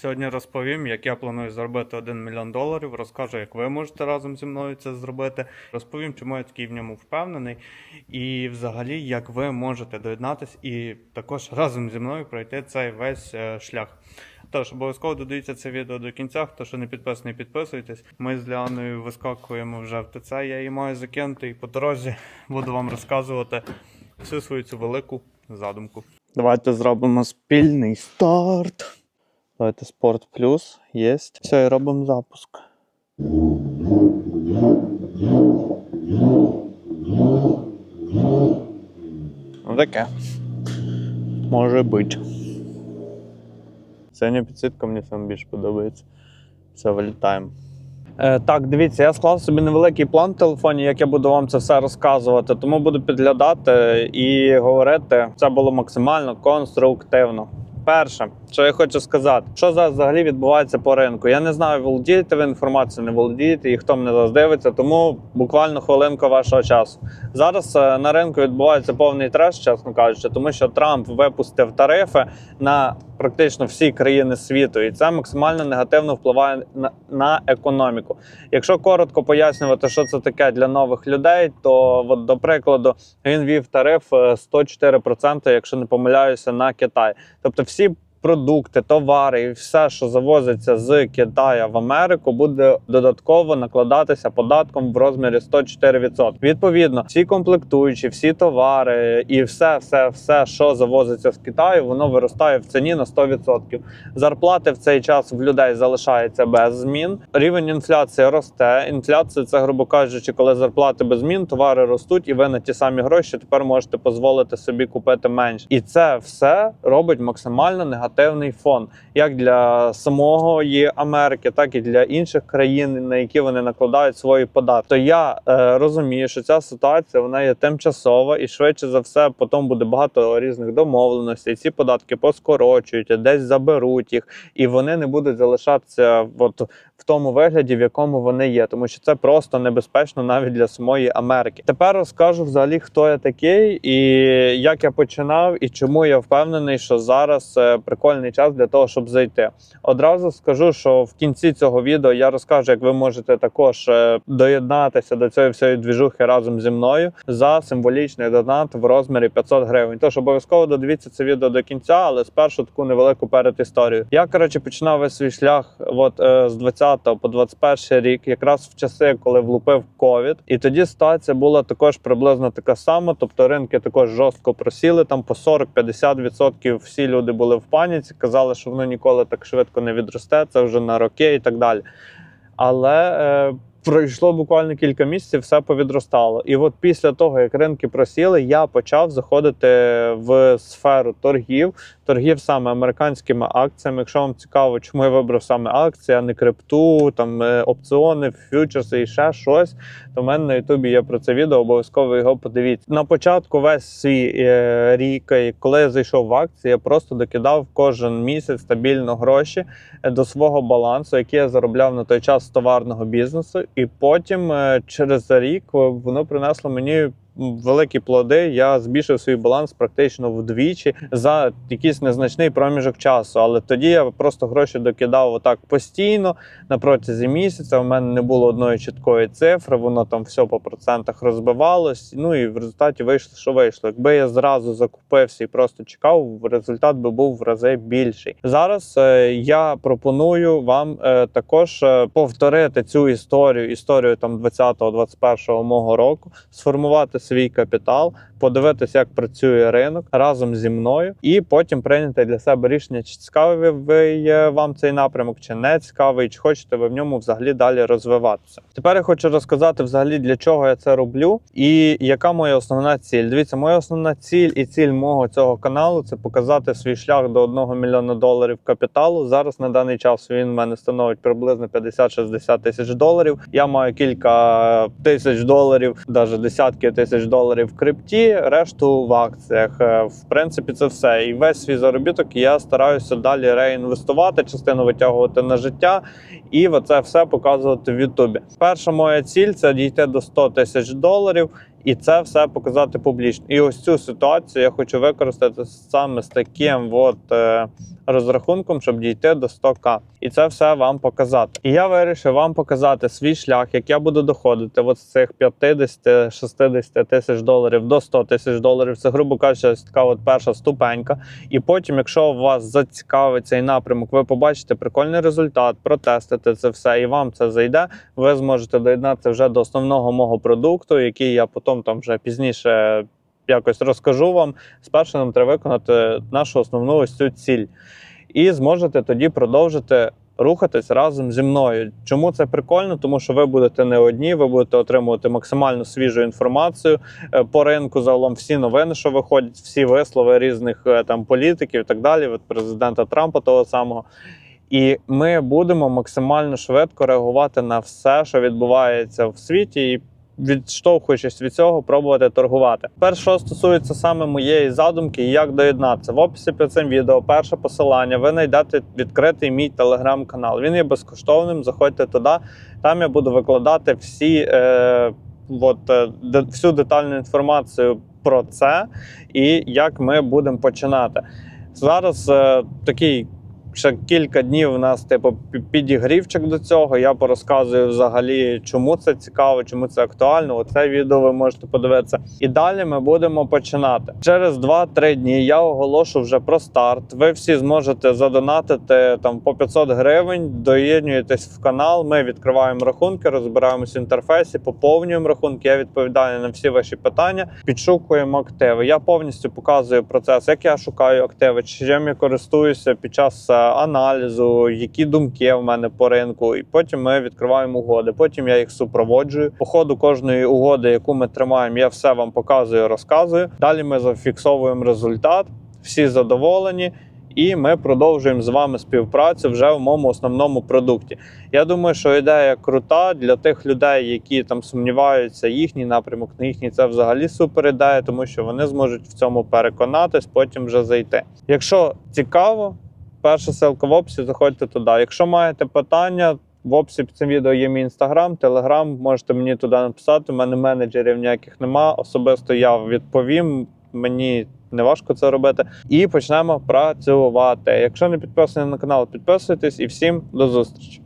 Сьогодні розповім, як я планую заробити 1 мільйон доларів. Розкажу, як ви можете разом зі мною це зробити. Розповім, чому я такий в ньому впевнений, і взагалі, як ви можете доєднатись і також разом зі мною пройти цей весь е, шлях. Тож обов'язково додивіться це відео до кінця. Хто ще не підписаний, підписуйтесь. Ми з Ліаною вискакуємо вже в ТЦ. Я її маю закинути, і по дорозі буду вам розказувати всю свою цю велику задумку. Давайте зробимо спільний старт. Давайте спорт плюс є. Все, і робимо запуск. Таке. Може бути. Синя підсвітка мені саме більше подобається. Все, вилітаємо. Е, так, дивіться, я склав собі невеликий план в телефоні, як я буду вам це все розказувати, тому буду підглядати і говорити. Це було максимально конструктивно. Перше, що я хочу сказати, що зараз взагалі відбувається по ринку. Я не знаю, володієте ви інформацією, не володієте і хто мене зараз дивиться, тому буквально хвилинка вашого часу. Зараз е, на ринку відбувається повний треш, чесно кажучи, тому що Трамп випустив тарифи на практично всі країни світу, і це максимально негативно впливає на, економіку. Якщо коротко пояснювати, що це таке для нових людей, то от, до прикладу він вів тариф е, 104%, якщо не помиляюся, на Китай. Тобто всі продукти, товари і все, що завозиться з Китаю в Америку, буде додатково накладатися податком в розмірі 104%. Відповідно, всі комплектуючі, всі товари і все, все, все, що завозиться з Китаю, воно виростає в ціні на 100%. Зарплати в цей час в людей залишаються без змін. Рівень інфляції росте. Інфляція це, грубо кажучи, коли зарплати без змін, товари ростуть, і ви на ті самі гроші тепер можете дозволити собі купити менше. І це все робить максимально негативний фон, як для самої Америки, так і для інших країн, на які вони накладають свої податки. То я е, розумію, що ця ситуація вона є тимчасова, і швидше за все, потім буде багато різних домовленостей. Ці податки поскорочують, десь заберуть їх, і вони не будуть залишатися от в тому вигляді, в якому вони є, тому що це просто небезпечно навіть для самої Америки. Тепер розкажу взагалі, хто я такий, і як я починав, і чому я впевнений, що зараз е, прикольний час для того, щоб зайти. Одразу скажу, що в кінці цього відео я розкажу, як ви можете також е, доєднатися до цієї всієї двіжухи разом зі мною за символічний донат в розмірі 500 гривень. Тож обов'язково додивіться це відео до кінця, але спершу таку невелику передісторію. Я коротше починав весь свій шлях, от е, з 20 по 21 рік, якраз в часи, коли влупив ковід, і тоді ситуація була також приблизно така сама. Тобто ринки також жорстко просіли. Там по 40-50% всі люди були в паніці, казали, що воно ніколи так швидко не відросте. Це вже на роки і так далі. Але е, пройшло буквально кілька місяців, все повідростало. І от після того, як ринки просіли, я почав заходити в сферу торгів, торгів саме американськими акціями. Якщо вам цікаво, чому я вибрав саме акції, а не крипту, там е, опціони, фьючерси і ще щось, то в мене на Ютубі є про це відео, обов'язково його подивіться. На початку весь свій е, рік, коли я зайшов в акції, я просто докидав кожен місяць стабільно гроші е, до свого балансу, який я заробляв на той час з товарного бізнесу, і потім е, через рік е, воно принесло мені. Великі плоди, я збільшив свій баланс практично вдвічі за якийсь незначний проміжок часу. Але тоді я просто гроші докидав отак постійно на протязі місяця. У мене не було одної чіткої цифри, воно там все по процентах розбивалось. Ну і в результаті вийшло, що вийшло. Якби я зразу закупився і просто чекав, результат би був в рази більший. Зараз е, я пропоную вам е, також е, повторити цю історію, історію там 20-21 мого року, сформувати свій капітал, подивитися, як працює ринок разом зі мною, і потім прийняти для себе рішення, чи цікавий ви вам цей напрямок, чи не цікавий, чи хочете ви в ньому взагалі далі розвиватися. Тепер я хочу розказати взагалі для чого я це роблю і яка моя основна ціль. Дивіться, моя основна ціль і ціль мого цього каналу це показати свій шлях до 1 мільйона доларів капіталу. Зараз на даний час він в мене становить приблизно 50-60 тисяч доларів. Я маю кілька тисяч доларів, навіть десятки тисяч доларів в крипті, решту в акціях. Е, В принципі, це все. І весь свій заробіток я стараюся далі реінвестувати, частину витягувати на життя і це все показувати в Ютубі. Перша моя ціль це дійти до 100 тисяч доларів. І це все показати публічно. І ось цю ситуацію я хочу використати саме з таким от, е, розрахунком, щоб дійти до 100к. І це все вам показати. І я вирішив вам показати свій шлях, як я буду доходити от з цих 50-60 тисяч доларів до 100 тисяч доларів. Це, грубо кажучи, така от перша ступенька. І потім, якщо вас зацікавить цей напрямок, ви побачите прикольний результат, протестите це все, і вам це зайде. Ви зможете доєднатися вже до основного мого продукту, який я потім там вже пізніше якось розкажу вам. Спершу нам треба виконати нашу основну ось цю ціль. І зможете тоді продовжити рухатись разом зі мною. Чому це прикольно? Тому що ви будете не одні, ви будете отримувати максимально свіжу інформацію е, по ринку. Загалом всі новини, що виходять, всі вислови різних е, там політиків і так далі, від президента Трампа того самого. І ми будемо максимально швидко реагувати на все, що відбувається в світі, і відштовхуючись від цього, пробувати торгувати. Перше, що стосується саме моєї задумки, і як доєднатися в описі під цим відео. Перше посилання. Ви знайдете відкритий мій телеграм-канал. Він є безкоштовним. Заходьте туди. Там я буду викладати всі. Е, От е, всю детальну інформацію про це і як ми будемо починати. Зараз е, такий ще кілька днів у нас, типу, підігрівчик до цього. Я порозказую взагалі, чому це цікаво, чому це актуально. Оце відео ви можете подивитися. І далі ми будемо починати. Через 2-3 дні я оголошу вже про старт. Ви всі зможете задонатити там по 500 гривень, доєднуєтесь в канал. Ми відкриваємо рахунки, розбираємось в інтерфейсі, поповнюємо рахунки. Я відповідаю на всі ваші питання. Підшукуємо активи. Я повністю показую процес, як я шукаю активи, чим я користуюся під час е, аналізу, які думки в мене по ринку. І потім ми відкриваємо угоди. Потім я їх супроводжую. По ходу кожної угоди, яку ми тримаємо, я все вам показую, розказую. Далі ми зафіксовуємо результат, всі задоволені. І ми продовжуємо з вами співпрацю вже в моєму основному продукті. Я думаю, що ідея крута для тих людей, які там сумніваються, їхній напрямок, не їхній це взагалі супер ідея, тому що вони зможуть в цьому переконатись, потім вже зайти. Якщо цікаво, перша ссылка в описі, заходьте туди. Якщо маєте питання, в описі під цим відео є мій інстаграм, телеграм, можете мені туди написати. У мене менеджерів ніяких нема. Особисто я відповім. Мені не важко це робити. І почнемо працювати. Якщо не підписані на канал, підписуйтесь і всім до зустрічі.